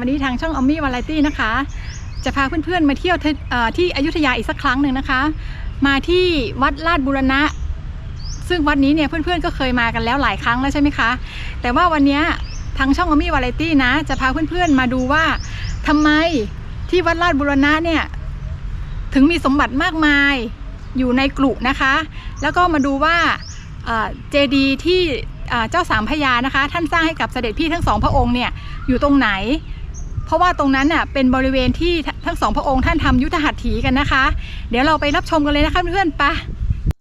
วันนี้ทางช่องอมมี่วาไรตี้นะคะ จะพาเพื่อนๆมาเที่ยวที่อยุธยาอีกสักครั้งหนึ่งนะคะ มาที่วัดลาดบุรณะ ซึ่งวัดนี้เนี่ยเพื่อนๆก็เคยมากันแล้วหลายครั้งแล้วใช่ไหมคะ แต่ว่าวันนี้ทางช่องอมมี่วาไรตี้นะ จะพาเพื่อนๆมาดูว่าทำไมที่วัดลาดบุรณะเนี่ยถึงมีสมบัติมากมายอยู่ในกลุ่นะคะ แล้วก็มาดูว่าเจดีที่เจ้าสามพระยานะคะ ท่านสร้างให้กับเสด็จพี่ทั้งสองพระองค์เนี่ยอยู่ตรงไหน เพราะว่าตรงนั้นน่ะเป็นบริเวณที่ทั้งสองพระองค์ท่านทำยุทธหัตถีกันนะคะ เดี๋ยวเราไปรับชมกันเลยนะคะเพื่อนๆปะ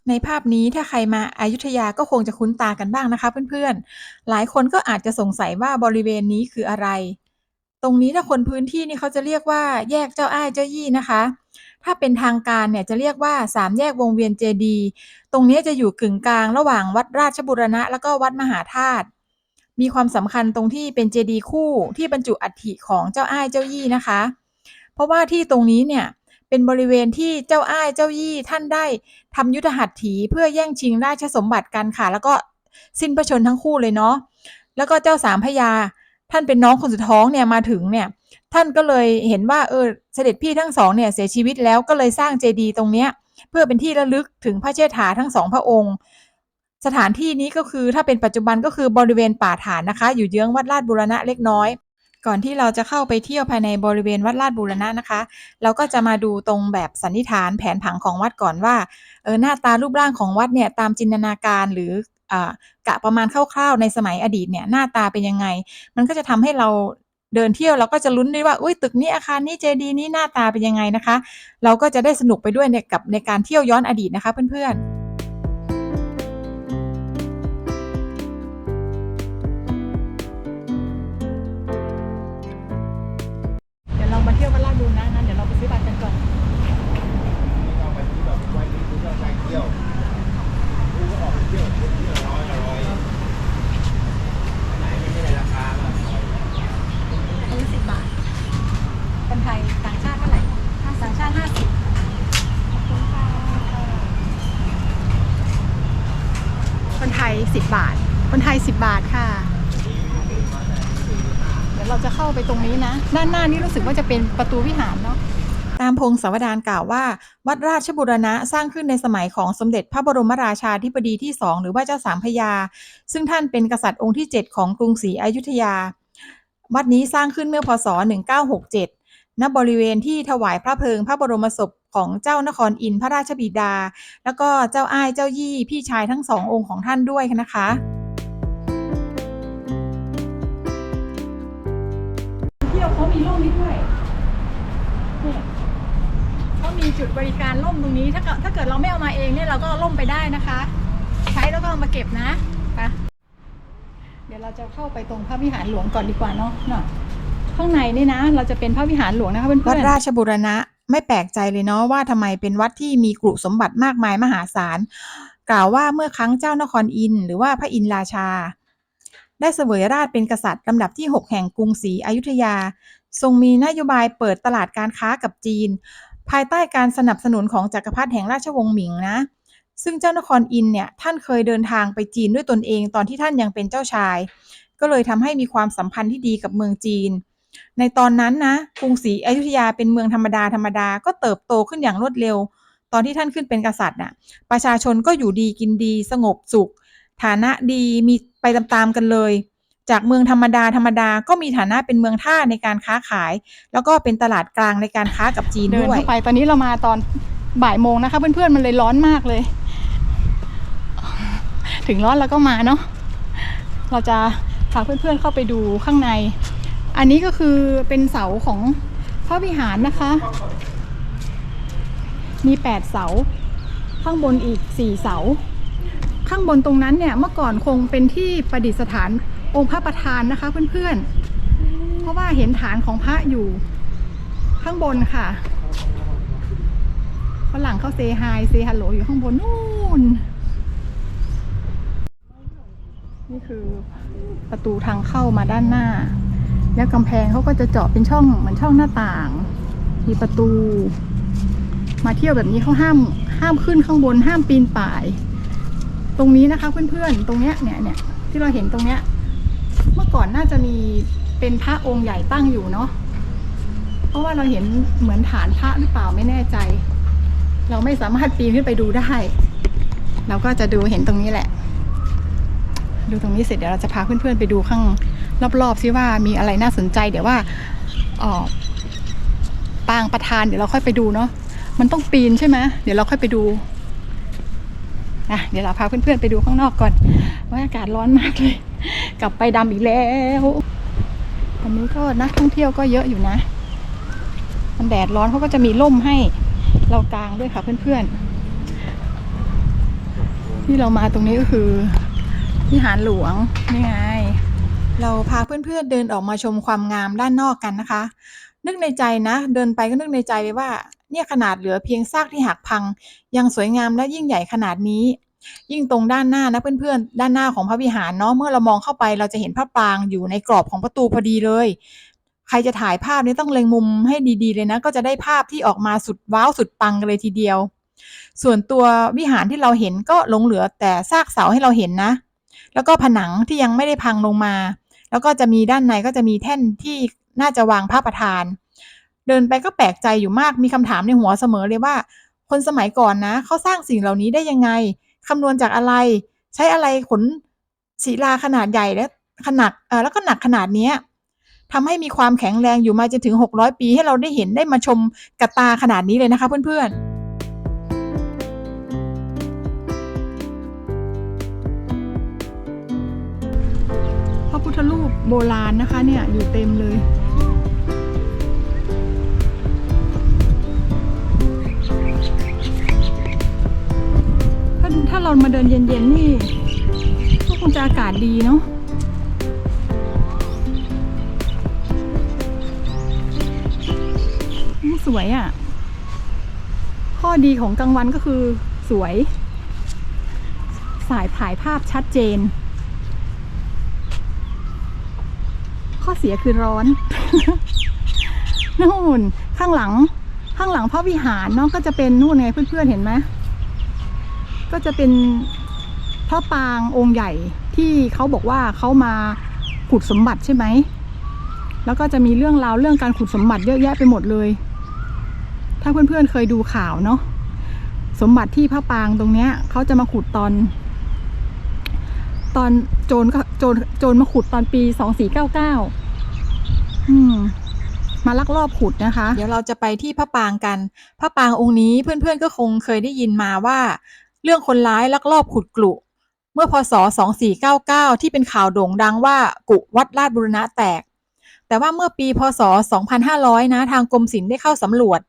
ในภาพนี้ถ้าใครมาอายุทยาก็คงจะคุ้นตากันบ้างนะคะเพื่อนๆ หลายคนก็อาจจะสงสัยว่าบริเวณนี้คืออะไร ตรงนี้ถ้าคนพื้นที่นี่เขาจะเรียกว่าแยกเจ้าอ้ายเจ้ายี่นะคะ ถ้าเป็นทางการเนี่ยจะเรียกว่าสามแยกวงเวียนเจดี ตรงนี้จะอยู่กึ่งกลางระหว่างวัดราชบุรณะ แล้วก็วัดมหาธาตุ มีความสำคัญตรงที่เป็นเจดีย์คู่ที่บรรจุอัฐิของเจ้าอ้ายเจ้ายี่นะคะ เพราะว่าที่ตรงนี้เนี่ยเป็นบริเวณที่เจ้าอ้ายเจ้ายี่ท่านได้ทำยุทธหัตถีเพื่อแย่งชิงราชสมบัติกันค่ะ แล้วก็สิ้นพระชนทั้งคู่เลยเนาะแล้วก็เจ้าสามพระยาท่านเป็นน้องคนสุดท้องเนี่ยมาถึงเนี่ยท่านก็เลยเห็นว่าเออเสด็จพี่ทั้งสองเนี่ยเสียชีวิตแล้วก็เลยสร้างเจดีย์ตรงเนี้ยเพื่อเป็นที่ระลึกถึงพระเชษฐาทั้งสองพระองค์ สถานที่นี้ก็คือถ้าเป็นปัจจุบันก็คือบริเวณป่าฐานนะคะ อยู่เยื้องวัดลาดบุรณะเล็กน้อย ก่อนที่เราจะเข้าไปเที่ยวภายในบริเวณวัดลาดบุรณะนะคะ เราก็จะมาดูตรงแบบสันนิษฐานแผนผังของวัดก่อนว่าเออหน้าตารูปร่างของวัดเนี่ยตามจินตนาการหรือกะประมาณคร่าวๆ ในสมัยอดีตเนี่ยหน้าตาเป็นยังไง มันก็จะทำให้เราเดินเที่ยวเราก็จะลุ้นด้วยว่าอุ้ยตึกนี้อาคารนี้เจดีย์นี้หน้าตาเป็นยังไงนะคะ เราก็จะได้สนุกไปด้วยเนี่ยกับในการเที่ยวย้อนอดีตนะคะเพื่อนๆานี่รู้สึกว่าจะเป็นประตูวิหารเนาะตามพงศาวดารกล่าวว่า วัดราชบุรณะสร้างขึ้นในสมัยของสมเด็จพระบรมราชาธิบดีที่สองหรือว่าเจ้าสามพยา ซึ่งท่านเป็นกษัตริย์องค์ที่ 7 ของกรุงศรีอยุธยา วัดนี้สร้างขึ้นเมื่อพศ 1967 ณ บริเวณที่ถวายพระเพลิงพระบรมศพของเจ้านครอินทร์พระราชบิดา แล้วก็เจ้าอ้ายเจ้ายี่พี่ชายทั้งสององค์ของท่านด้วยนะคะ ที่ยวเขามีร่มนี้ด้วยเนี่ยเขามีจุดบริการร่มตรงนี้ ถ้าเกิดถ้าเกิดเราไม่เอามาเองเนี่ยเราก็ร่มไปได้นะคะ ใช้แล้วก็เอามาเก็บนะไปเดี๋ยวเราจะเข้าไปตรงพระวิหารหลวงก่อนดีกว่าเนาะเนาะข้างในนี่นะ เราจะเป็นพระวิหารหลวงนะคะเพื่อนๆวัดราชบุรณะไม่แปลกใจเลยเนาะว่าทำไมเป็นวัดที่มีกรุสมบัติมากมายมหาศาล กล่าวว่าเมื่อครั้งเจ้านครอินหรือว่าพระอินราชา ได้เสวยราชเป็นกษัตริย์ลำดับที่ 6 แห่งกรุงศรีอยุธยา ทรงมีนโยบายเปิดตลาดการค้ากับจีน ภายใต้การสนับสนุนของจักรพรรดิแห่งราชวงศ์หมิงนะ ซึ่งเจ้านครอินเนี่ยท่านเคยเดินทางไปจีนด้วยตนเองตอนที่ท่านยังเป็นเจ้าชาย ก็เลยทำให้มีความสัมพันธ์ที่ดีกับเมืองจีน ในตอนนั้นนะกรุงศรีอยุธยาเป็นเมืองธรรมดาธรรมดาก็เติบโตขึ้นอย่างรวดเร็ว ตอนที่ท่านขึ้นเป็นกษัตริย์น่ะประชาชนก็อยู่ดีกินดีสงบสุข ฐานะดีมีไปตามๆกันเลย จากเมืองธรรมดาธรรมดาก็มีฐานะเป็นเมืองท่าในการค้าขาย แล้วก็เป็นตลาดกลางในการค้ากับจีนเดินด้วยเข้าไปตอนนี้เรามาตอนบ่ายโมงนะคะเพื่อนๆมันเลยร้อนมากเลย ถึงร้อนแล้วก็มาเนาะเราจะพาเพื่อนๆเข้าไปดูข้างใน อันนี้ก็คือเป็นเสาของพระวิหารนะคะ มีแปดเสา ข้างบนอีกสี่เสา ข้างบนตรงนั้นเนี่ยเมื่อก่อนคงเป็นที่ประดิษฐานองค์พระประธานนะคะเพื่อนๆ เพราะว่าเห็นฐานของพระอยู่ข้างบนค่ะฝรั่งเขาเซฮายเซฮัลโหลอยู่ข้างบนนู่น นี่คือประตูทางเข้ามาด้านหน้า แล้วกำแพงเขาก็จะเจาะเป็นช่องเหมือนช่องหน้าต่าง มีประตู มาเที่ยวแบบนี้เขาห้ามห้ามขึ้นข้างบนห้ามปีนป่าย ตรงนี้นะคะเพื่อนๆ ตรงเนี้ยเนี่ยเนี่ยที่เราเห็นตรงเนี้ย เมื่อก่อนน่าจะมีเป็นพระองค์ใหญ่ตั้งอยู่เนาะ เพราะว่าเราเห็นเหมือนฐานพระหรือเปล่าไม่แน่ใจ เราไม่สามารถปีนขึ้นไปดูได้ เราก็จะดูเห็นตรงนี้แหละ ดูตรงนี้เสร็จเดี๋ยวเราจะพาเพื่อนๆไปดูข้างรอบๆซิว่ามีอะไรน่าสนใจ เดี๋ยวว่าเออปางประธานเดี๋ยวเราค่อยไปดูเนาะ มันต้องปีนใช่ไหมเดี๋ยวเราค่อยไปดู อะเดี๋ยวเราพาเพื่อนๆไปดูข้างนอกก่อนว่าอากาศร้อนมากเลย กลับไปดำอีกแล้วอันนี้ก็นักท่องเที่ยวก็เยอะอยู่นะ มันแดดร้อนเขาก็จะมีร่มให้เรากลางด้วยค่ะเพื่อนๆ ที่เรามาตรงนี้ก็คือวิหารหลวงนี่ไง เราพาเพื่อนๆเดินออกมาชมความงามด้านนอกกันนะคะ นึกในใจนะ เดินไปก็นึกในใจเลยว่า เนี่ยขนาดเหลือเพียงซากที่หักพัง ยังสวยงามและยิ่งใหญ่ขนาดนี้ ยิ่งตรงด้านหน้านะเพื่อนๆ ด้านหน้าของพระวิหารเนาะเมื่อเรามองเข้าไปเราจะเห็นพระปรางอยู่ในกรอบของประตูพอดีเลย ใครจะถ่ายภาพนี้ต้องเล็งมุมให้ดีๆเลยนะ ก็จะได้ภาพที่ออกมาสุดว้าวสุดปังกันเลยทีเดียว ส่วนตัววิหารที่เราเห็นก็หลงเหลือแต่ซากเสาให้เราเห็นนะ แล้วก็ผนังที่ยังไม่ได้พังลงมา แล้วก็จะมีด้านในก็จะมีแท่นที่น่าจะวางพระประธาน เดินไปก็แปลกใจอยู่มากมีคำถามในหัวเสมอเลยว่า คนสมัยก่อนนะเขาสร้างสิ่งเหล่านี้ได้ยังไงคำนวณจากอะไร ใช้อะไรขนศิลาขนาดใหญ่และขนาดเออแล้วก็หนักขนาดเนี้ยทำให้มีความแข็งแรงอยู่มาจนถึง 600 ปีให้เราได้เห็นได้มาชมกับตาขนาดนี้เลยนะคะเพื่อนๆพระพุทธรูปโบราณนะคะเนี่ยอยู่เต็มเลย ถ้าเรามาเดินเย็นๆนี่ก็คงจะอากาศดีเนาะสวยอะ่ะ ข้อดีของกลางวันก็คือสวย สายถ่ายภาพชัดเจน ข้อเสียคือร้อนนู่นข้างหลังข้างหลังพระวิหารเนาะก็จะเป็นนู่นไงเพื่อนๆเห็นไหม ก็จะเป็นพระปางองค์ใหญ่ที่เขาบอกว่าเขามาขุดสมบัติใช่ไหม แล้วก็จะมีเรื่องราวเรื่องการขุดสมบัติเยอะแยะไปหมดเลย ถ้าเพื่อนๆเคยดูข่าวเนาะ สมบัติที่พระปางตรงเนี้ยเขาจะมาขุดตอน ตอนโจรก็โจรโจรมาขุดตอนปีสองสี่เก้าเก้าอืมมาลักลอบขุดนะคะ เดี๋ยวเราจะไปที่พระปางกัน พระปางองค์นี้เพื่อนๆก็คงเคยได้ยินมาว่า เรื่องคนร้ายลักลอบขุดกลุ เมื่อพศ 2499 ที่เป็นข่าวโด่งดังว่ากุวัดราชบุรณะแตก แต่ว่าเมื่อปีพศ 2500 นะ ทางกรมศิลป์ได้เข้าสำรวจ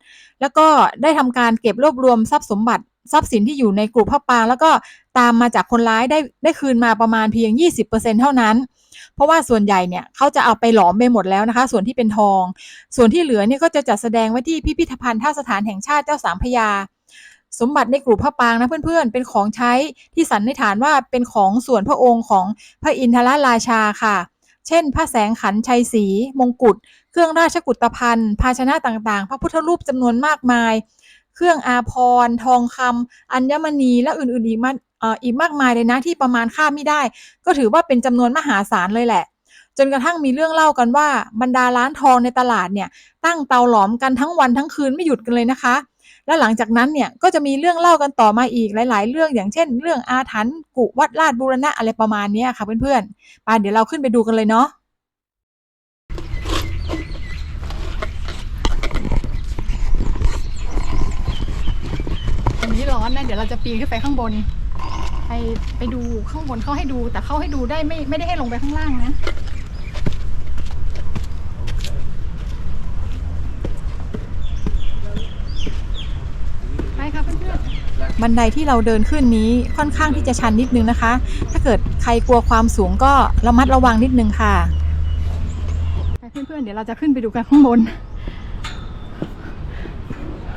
แล้วก็ได้ทำการเก็บรวบรวมทรัพย์สมบัติทรัพย์สินที่อยู่ในกลุ่มพระปางแล้วก็ตามมาจากคนร้ายได้ได้คืนมาประมาณเพียง 20%เท่านั้น เพราะว่าส่วนใหญ่เนี่ยเขาจะเอาไปหลอมไปหมดแล้วนะคะ ส่วนที่เป็นทอง ส่วนที่เหลือเนี่ยก็จะจัดแสดงไว้ที่พิพิธภัณฑ์ท่าสถานแห่งชาติเจ้าสามพยา สมบัติในกลุ่มพระปางนะเพื่อนๆ เป็นของใช้ที่สันนิษฐานว่าเป็นของส่วนพระองค์ของพระอินทรราชาค่ะ เช่น พระแสงขันชัยศรีมงกุฎ เครื่องราชกุฏภัณฑ์ ภาชนะต่างๆ พระพุทธรูปจำนวนมากมาย เครื่องอาภรณ์ ทองคำอัญมณี และอื่นๆอีกมากอีกมากมายเลยนะที่ประมาณค่าไม่ได้ ก็ถือว่าเป็นจำนวนมหาศาลเลยแหละจนกระทั่งมีเรื่องเล่ากันว่าบรรดาร้านทองในตลาดเนี่ยตั้งเตาหลอมกันทั้งวันทั้งคืนไม่หยุดกันเลยนะคะ และหลังจากนั้นเนี่ยก็จะมีเรื่องเล่ากันต่อมาอีกหลาย ๆ เรื่องอย่างเช่น เรื่องอาถรรพ์กุวัดราชบูรณะอะไรประมาณนี้ค่ะเพื่อนๆไปเดี๋ยวเราขึ้นไปดูกันเลยเนาะอันนี้ร้อนนะเดี๋ยวเราจะปีนขึ้นไปข้างบนไปไปดูข้างบนเขาให้ดูแต่เขาให้ดูได้ไม่ไม่ได้ให้ลงไปข้างล่างนะ ไปค่ะเพื่อนๆ บันไดที่เราเดินขึ้นนี้ค่อนข้างที่จะชันนิดนึงนะคะ ถ้าเกิดใครกลัวความสูงก็ระมัดระวังนิดนึงค่ะเพื่อนๆเดี๋ยวเราจะขึ้นไปดูกันข้างบน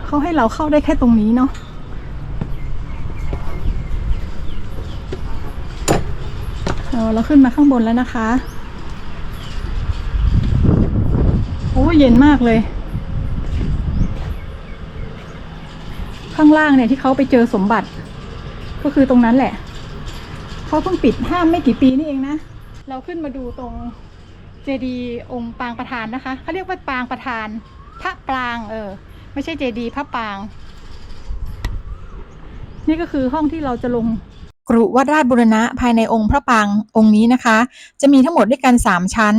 เขาให้เราเข้าได้แค่ตรงนี้เนาะเออเราขึ้นมาข้างบนแล้วนะคะ โอ้เย็นมากเลย ข้างล่างเนี่ยที่เขาไปเจอสมบัติ ก็คือตรงนั้นแหละเขาเพิ่งปิดห้ามไม่กี่ปีนี่เองนะ เราขึ้นมาดูตรงเจดีย์องค์ปางประธานนะคะเขาเรียกว่าปางประธาน พระปรางเออ ไม่ใช่เจดีย์พระปราง นี่ก็คือห้องที่เราจะลงกรุวัดราชบุรณะภายในองค์พระปางองค์นี้นะคะ จะมีทั้งหมดด้วยกัน 3 ชั้น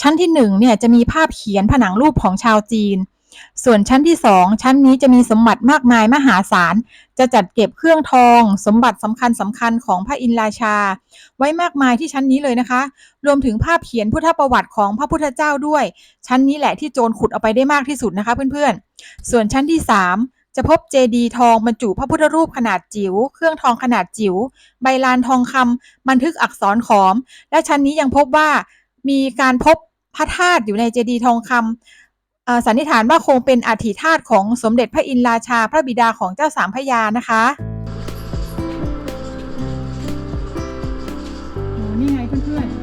ชั้นที่1เนี่ยจะมีภาพเขียนผนังรูปของชาวจีน ส่วนชั้นที่2ชั้นนี้จะมีสมบัติมากมายมหาศาล จะจัดเก็บเครื่องทอง สมบัติสำคัญสำคัญของพระอินทราชา ไว้มากมายที่ชั้นนี้เลยนะคะ รวมถึงภาพเขียนพุทธประวัติของพระพุทธเจ้าด้วย ชั้นนี้แหละที่โจรขุดเอาไปได้มากที่สุดนะคะเพื่อนๆ ส่วนชั้นที่3จะพบเจดีย์ทองบรรจุพระพุทธรูปขนาดจิ๋ว เครื่องทองขนาดจิ๋ว ใบลานทองคำบันทึกอักษรขอม และชั้นนี้ยังพบว่ามีการพบพระธาตุอยู่ในเจดีย์ทองคำเอ่อ สันนิษฐานว่าคงเป็นอัฐิธาตุของสมเด็จพระอินทราชาพระบิดาของเจ้าสามพระยานะคะโอ้นี่ไงเพื่อนๆ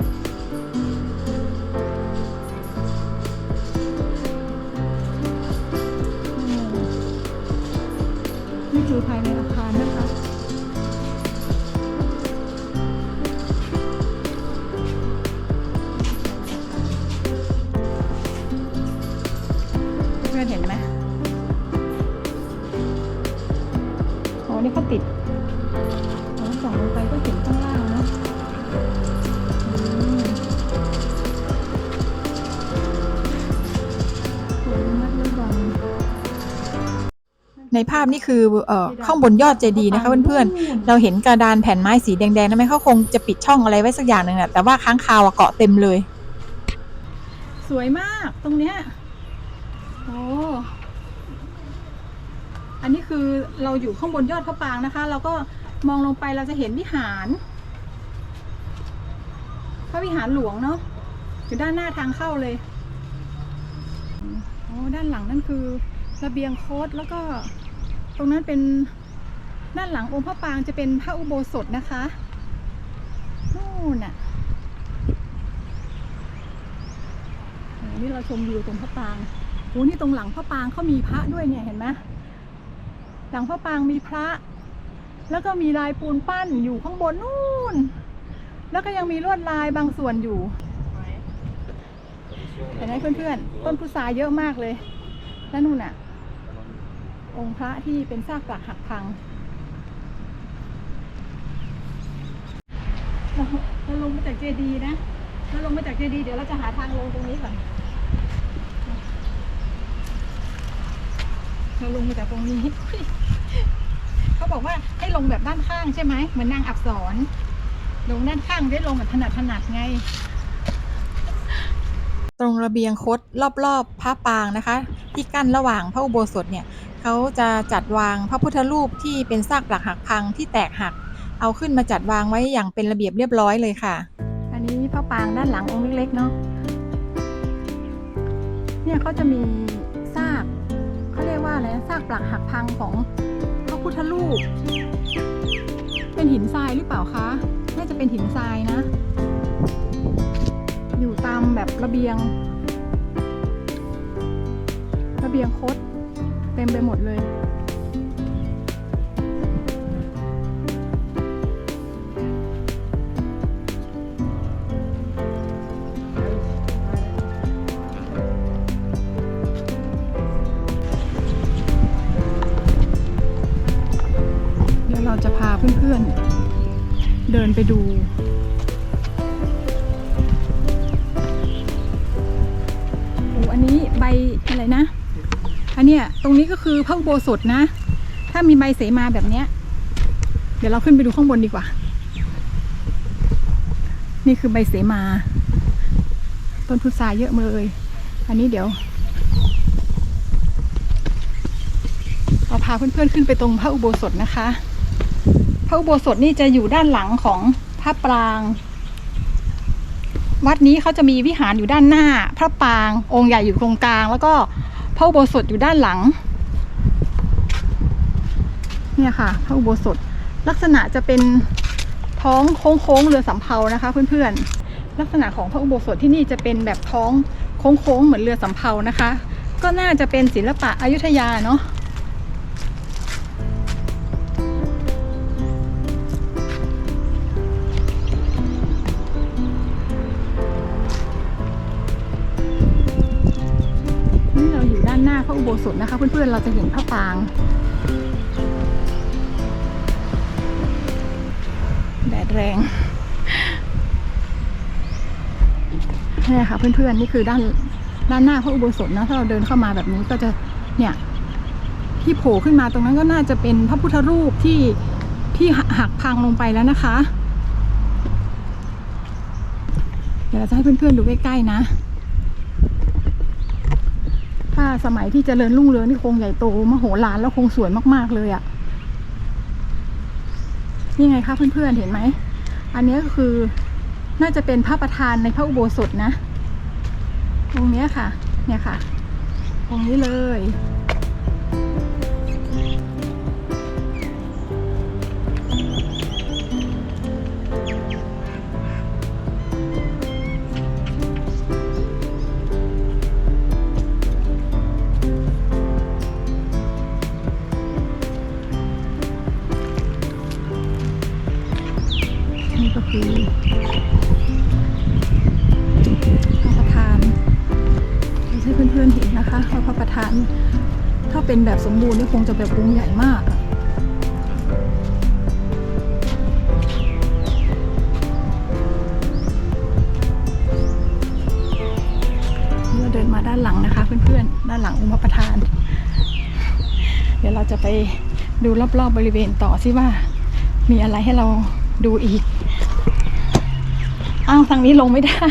นี่คือภายใน ในภาพนี่คือเอ่อข้างบนยอดเจดีย์นะคะเพื่อนๆ เราเห็นกระดานแผ่นไม้สีแดงๆนะไหมเขาคงจะปิดช่องอะไรไว้สักอย่างหนึ่งอะแต่ว่าค้างคาวอะเกาะเต็มเลย สวยมากตรงเนี้ยโอ้อันนี้คือเราอยู่ข้างบนยอดพระปรางนะคะ เราก็มองลงไปเราจะเห็นวิหาร พระวิหารหลวงเนาะอยู่ด้านหน้าทางเข้าเลยโอ้ด้านหลังนั่นคือระเบียงโคตแล้วก็ ตรงนั้นเป็นด้านหลังองค์พระปางจะเป็นพระอุโบสถนะคะนู่นน่ะอ้นี่เราชมวิวตรงพระปางโอ้นี่ตรงหลังพระปางเขามีพระด้วยเนี่ยเห็นไหมหลังพระปางมีพระ แล้วก็มีลายปูนปั้นอยู่ข้างบนนู่น แล้วก็ยังมีลวดลายบางส่วนอยู่เห็นไหมเพื่อนๆต้นพุทราเยอะมากเลยแล้วนู่นน่ะ องค์พระที่เป็นซากปรักหักพังเราเราลงมาจากเจดีย์นะเราลงมาจากเจดีย์เดี๋ยวเราจะหาทางลงตรงนี้ก่อนเราลงมาจากตรงนี้ เขาบอกว่าให้ลงแบบด้านข้างใช่ไหมเหมือนนางอับสรลงด้านข้างได้ลงแบบถนัดถนัดไง ตรงระเบียงคดรอบๆพระปรางนะคะ ที่กั้นระหว่างพระอุโบสถเนี่ย เขาจะจัดวางพระพุทธรูปที่เป็นซากปรักหักพังที่แตกหัก เอาขึ้นมาจัดวางไว้อย่างเป็นระเบียบเรียบร้อยเลยค่ะ อันนี้พระปรางด้านหลังองค์เล็กๆเนาะเนี่ยเขาจะมีซากเขาเรียกว่าอะไรซากปรักหักพังของพระพุทธรูป เป็นหินทรายหรือเปล่าคะน่าจะเป็นหินทรายนะ อยู่ตามแบบระเบียงระเบียงคด เต็มไปหมดเลย เดี๋ยวเราจะพาเพื่อนๆ เดินไปดูโอ้อันนี้ใบอะไรนะ อันเนี้ยตรงนี้ก็คือพระอุโบสถนะ ถ้ามีใบเสมาแบบเนี้ย เดี๋ยวเราขึ้นไปดูข้างบนดีกว่า นี่คือใบเสมา ต้นพุทราเยอะเลย อันนี้เดี๋ยวเราพาเพื่อนๆขึ้นไปตรงพระอุโบสถนะคะ พระอุโบสถนี่จะอยู่ด้านหลังของพระปราง วัดนี้เขาจะมีวิหารอยู่ด้านหน้า พระปราง องค์ใหญ่อยู่ตรงกลาง แล้วก็ พระอุโบสถอยู่ด้านหลัง เนี่ยค่ะพระอุโบสถลักษณะจะเป็นท้องโค้งๆเรือสำเภานะคะเพื่อนๆ ลักษณะของพระอุโบสถที่นี่จะเป็นแบบท้องโค้งๆเหมือนเรือสำเภานะคะ ก็น่าจะเป็นศิลปะอยุธยาเนาะ โบสถนะคะเพื่อนๆเราจะเห็นพระปรางแดดแรงนี่ค่ะเพื่อนๆนี่คือด้านด้านหน้าพระอุโบสถนะถ้าเราเดินเข้ามาแบบนี้ก็จะเนี่ยที่โผล่ขึ้นมาตรงนั้นก็น่าจะเป็นพระพุทธรูปที่ที่หักพังลงไปแล้วนะคะ เดี๋ยวเราจะให้เพื่อนๆดูใกล้ๆนะ ถ้าสมัยที่เจริญรุ่งเรืองนี่คงใหญ่โตมโหฬารแล้วคงสวยมากๆเลยอะ่ะนี่ไงคะเพื่อนๆเห็นไหม อันนี้ก็คือน่าจะเป็นพระประธานในพระอุโบสถนะ ตรงเนี้ยค่ะ เนี่ยค่ะ ตรงนี้เลย บูรณ์นี่คงจะแบบองค์ใหญ่มากเราเดินมาด้านหลังนะคะ เพื่อนๆ ด้านหลังองค์พระประธาน เดี๋ยวเราจะไปดูรอบๆบบริเวณต่อสิว่า มีอะไรให้เราดูอีก อ้าวทางนี้ลงไม่ได้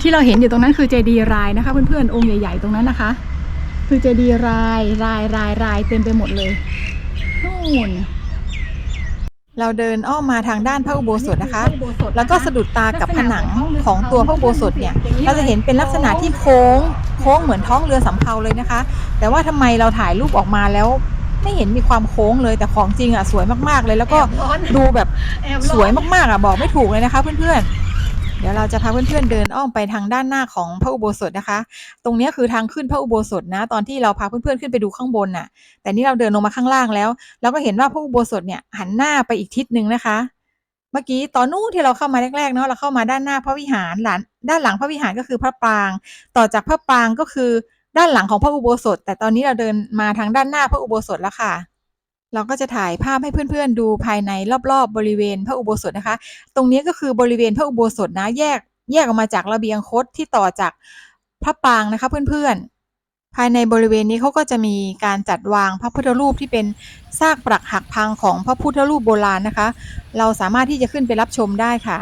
ที่เราเห็นอยู่ตรงนั้นคือเจดีย์รายนะคะเพื่อนๆองค์ใหญ่ ๆ ตรงนั้นนะคะ คือเจดีย์รายรายรายรายเต็มไปหมดเลยนู่นเราเดินอ้อมมาทางด้านพระอุโบสถนะคะ แล้วก็สะดุดตากับผนังของตัวพระอุโบสถเนี่ย เราจะเห็นเป็นลักษณะที่โค้ง โค้งเหมือนท้องเรือสำเภาเลยนะคะ แต่ว่าทำไมเราถ่ายรูปออกมาแล้ว ไม่เห็นมีความโค้งเลย แต่ของจริงอะสวยมากๆเลย แล้วก็แอบร้อนดูแบบแอบสวยมากๆอะบอกไม่ถูกเลยนะคะเพื่อนๆ เดี๋ยวเราจะพาเพื่อนๆเดินอ้อมไปทางด้านหน้าของพระอุโบสถนะคะ ตรงนี้คือทางขึ้นพระอุโบสถนะ ตอนที่เราพาเพื่อนๆขึ้นไปดูข้างบนน่ะ แต่นี่เราเดินลงมาข้างล่างแล้ว เราก็เห็นว่าพระอุโบสถเนี่ยหันหน้าไปอีกทิศหนึ่งนะคะ เมื่อกี้ตอนนู้นที่เราเข้ามาแรกๆเนาะเราเข้ามาด้านหน้าพระวิหารหลังด้านหลังพระวิหารก็คือพระปราง ต่อจากพระปรางก็คือด้านหลังของพระอุโบสถ แต่ตอนนี้เราเดินมาทางด้านหน้าพระอุโบสถแล้วค่ะ เราก็จะถ่ายภาพให้เพื่อนๆดูภายในรอบๆ บริเวณพระอุโบสถนะคะ ตรงนี้ก็คือบริเวณพระอุโบสถนะแยกแยกออกมาจากระเบียงคดที่ต่อจากพระปรางนะคะเพื่อนๆ ภายในบริเวณนี้เขาก็จะมีการจัดวางพระพุทธรูปที่เป็นซากปรักหักพังของพระพุทธรูปโบราณนะคะ เราสามารถที่จะขึ้นไปรับชมได้ค่ะ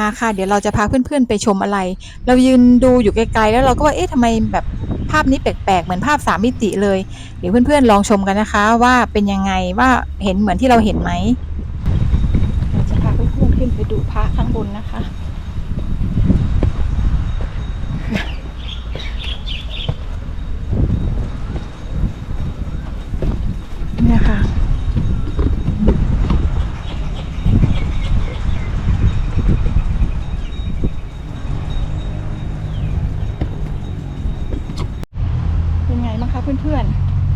มาค่ะเดี๋ยวเราจะพาเพื่อนๆไปชมอะไร เรายืนดูอยู่ไกลๆแล้วเราก็ว่าเอ๊ะทำไมแบบภาพนี้แปลกๆ เหมือนภาพสามมิติเลย เดี๋ยวเพื่อนๆลองชมกันนะคะ ว่าเป็นยังไงว่าเห็นเหมือนที่เราเห็นไหมเราจะพาเพื่อนๆขึ้นไปดูพระข้างบนนะคะ เนี่ยค่ะ เป็นไงบ้างคะเพื่อน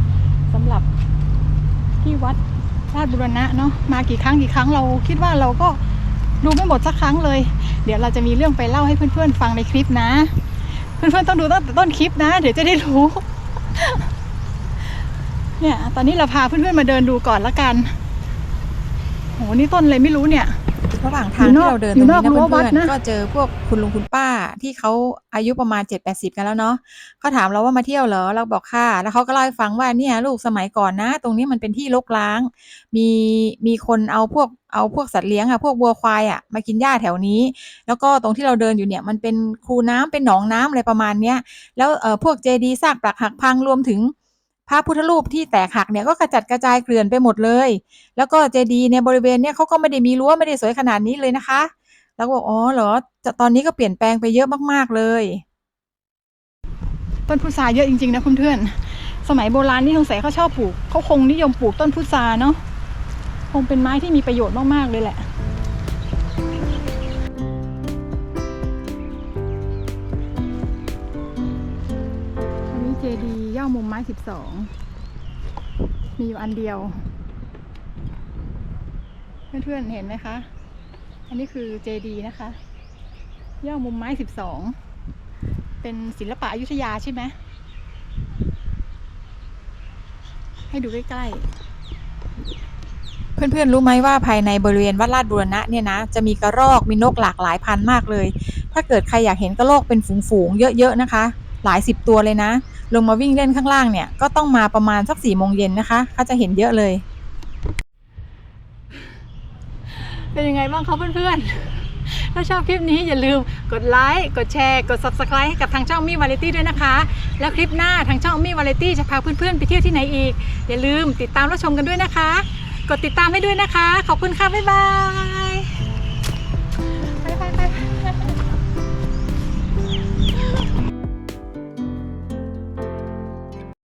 ๆสำหรับที่วัดราชบุรณะเนาะมา กี่ครั้งกี่ครั้งเราคิดว่าเราก็ดูไม่หมดสักครั้งเลย เดี๋ยวเราจะมีเรื่องไปเล่าให้เพื่อนๆฟังในคลิปนะ เพื่อนๆต้องดูตั้งแต่ต้นคลิปนะ เดี๋ยวจะได้รู้ เนี่ย ตอนนี้เราพาเพื่อนๆมาเดินดูก่อนละกัน หนี่ต้นอะไรไม่รู้เนี่ย ระหว่างทางอยู่นที่อกเราเดินอตรยู่งนอนี้กนะรั้ววัเพื่ดอนนะๆก็เจอพวกคุณลุงคุณป้าที่เขาอายุประมาณ 7 8 0 กันแล้วเนาะเขาถามเราว่ามาเที่ยวเหรอเราบอกค่ะ แล้วเขาก็เล่าให้ฟังว่าเนี่ยลูกสมัยก่อนนะ ตรงนี้มันเป็นที่รกร้าง มีมีคนเอาพวกเอาพวกสัตว์เลี้ยงอะพวกวัวควายอะมากินหญ้าแถวนี้ แล้วก็ตรงที่เราเดินอยู่เนี่ยมันเป็นคูน้ำเป็นหนองน้ำอะไรประมาณเนี้ยแล้วเอ่อพวกเจดีย์ซากปรักหักพังรวมถึง พระพุทธรูปที่แตกหักเนี่ยก็กระจัดกระจายเกลื่อนไปหมดเลย แล้วก็เจดีในบริเวณเนี่ยเขาก็ไม่ได้มีรั้วไม่ได้สวยขนาดนี้เลยนะคะแล้วบอกอ๋อเหรอตอนนี้ก็เปลี่ยนแปลงไปเยอะมากๆเลย ต้นพุทราเยอะจริงๆนะคุณเพื่อน สมัยโบราณนี่สงสัยเขาชอบปลูกเขาคงนิยมปลูกต้นพุทราเนาะคงเป็นไม้ที่มีประโยชน์มากๆเลยแหละนนี้เจดี ย่อมุมไม้สิบสองมีอยู่อันเดียว เพื่อนๆเห็นไหมคะ อันนี้คือเจดีนะคะ ย่อมุมไม้สิบสองเป็นศิลปะอยุธยาใช่ไหมให้ดูใกล้ๆ เพื่อนๆ รู้ไหมว่าภายในบริเวณวัดลาดบุรณะเนี่ยนะ จะมีกระรอกมีนกหลากหลายพันมากเลย ถ้าเกิดใครอยากเห็นกระรอกเป็นฝูงๆ เยอะๆ นะคะ หลายสิบตัวเลยนะ ลงมาวิ่งเล่นข้างล่างเนี่ย ก็ต้องมาประมาณสักสี่โมงเย็นนะคะเขาจะเห็นเยอะเลย เป็นยังไงบ้างคะเพื่อนๆ ถ้าชอบคลิปนี้อย่าลืมกดไลค์กดแชร์ กด Subscribe ให้กับทางช่องมี่วาไรตี้ด้วยนะคะ แล้วคลิปหน้าทางช่องมี่วาไรตี้จะพาเพื่อนๆ ไปเที่ยวที่ไหนอีก อย่าลืมติดตามรับชมกันด้วยนะคะ กดติดตามให้ด้วยนะคะ ขอบคุณค่ะบ๊ายบาย